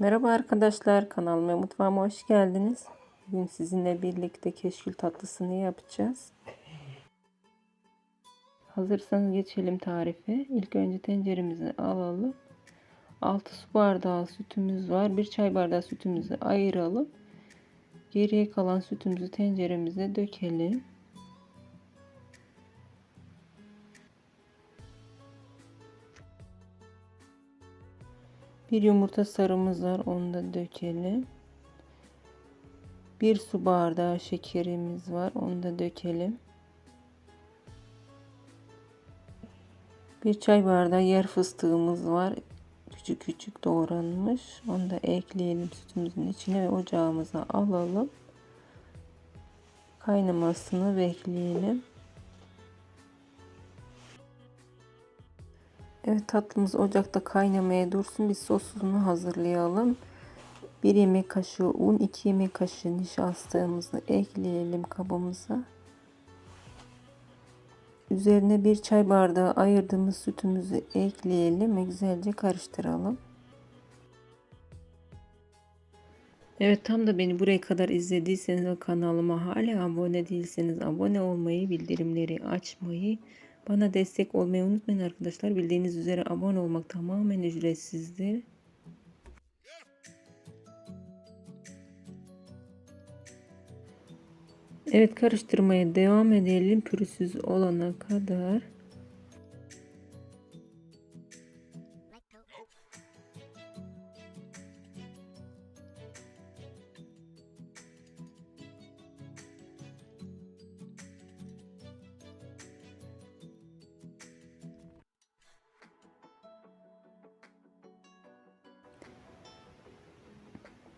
Merhaba arkadaşlar kanalıma mutfağıma hoş geldiniz. Bugün sizinle birlikte keşkül tatlısını yapacağız. Hazırsanız geçelim tarife. İlk önce tenceremizi alalım. 6 su bardağı sütümüz var. 1 çay bardağı sütümüzü ayıralım. Geriye kalan sütümüzü tenceremize dökelim. Bir yumurta sarımız var. Onu da dökelim. Bir su bardağı şekerimiz var. Onu da dökelim. Bir çay bardağı yer fıstığımız var. Küçük küçük doğranmış. Onu da ekleyelim sütümüzün içine ve ocağımıza alalım. Kaynamasını bekleyelim. Evet tatlımız ocakta kaynamaya dursun. Biz sosunu hazırlayalım. 1 yemek kaşığı un, 2 yemek kaşığı nişastamızı ekleyelim kabımıza. Üzerine bir çay bardağı ayırdığımız sütümüzü ekleyelim ve güzelce karıştıralım. Evet tam da beni buraya kadar izlediyseniz ve kanalıma hala abone değilseniz abone olmayı, bildirimleri açmayı, bana destek olmayı unutmayın arkadaşlar. Bildiğiniz üzere abone olmak tamamen ücretsizdir. Evet karıştırmaya devam edelim pürüzsüz olana kadar.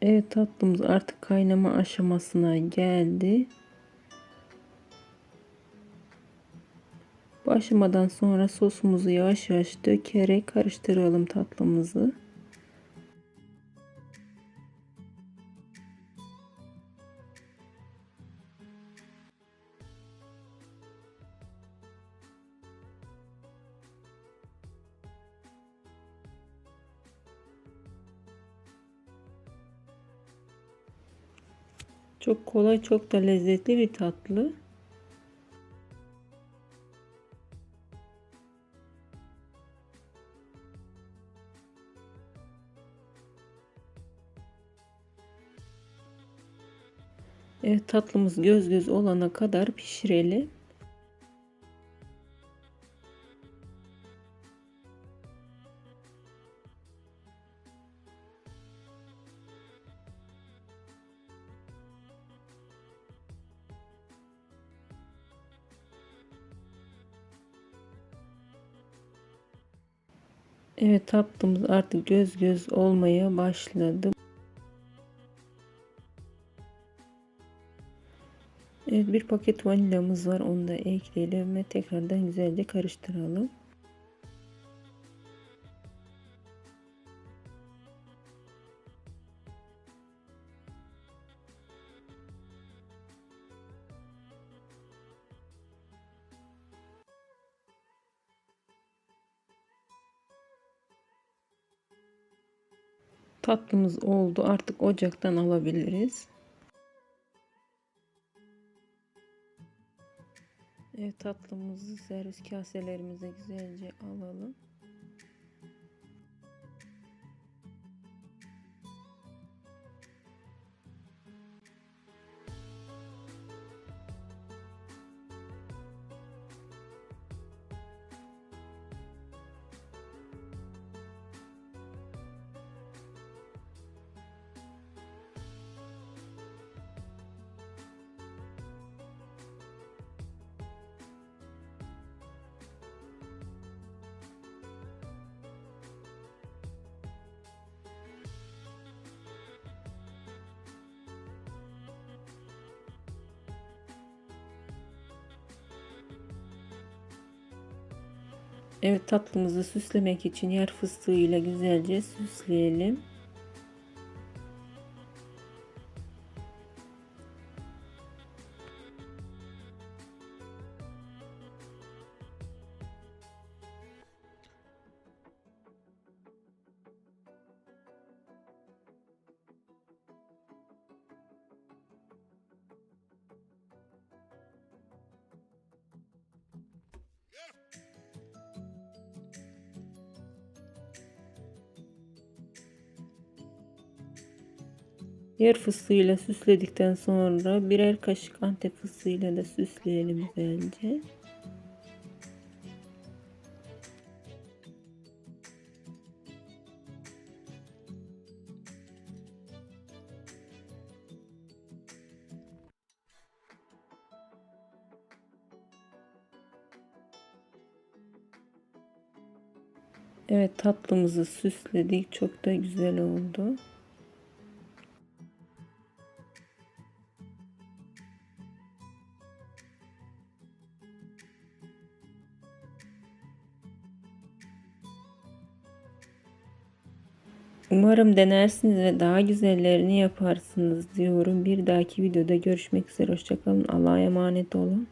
Evet tatlımız artık kaynama aşamasına geldi. Bu aşamadan sonra sosumuzu yavaş yavaş dökerek karıştıralım tatlımızı. Çok kolay, çok da lezzetli bir tatlı. Evet tatlımız göz göz olana kadar pişirelim. Evet tatlımız artık göz göz olmaya başladı. Evet bir paket vanilyamız var. Onu da ekleyelim ve tekrardan güzelce karıştıralım. Tatlımız oldu. Artık ocaktan alabiliriz. Evet tatlımızı servis kaselerimize güzelce alalım. Evet tatlımızı süslemek için yer fıstığıyla güzelce süsleyelim. Diğer fıstığıyla süsledikten sonra birer kaşık antep fıstığıyla da süsleyelim güzelce. Evet tatlımızı süsledik. Çok da güzel oldu. Umarım denersiniz ve daha güzellerini yaparsınız diyorum. Bir dahaki videoda görüşmek üzere. Hoşçakalın. Allah'a emanet olun.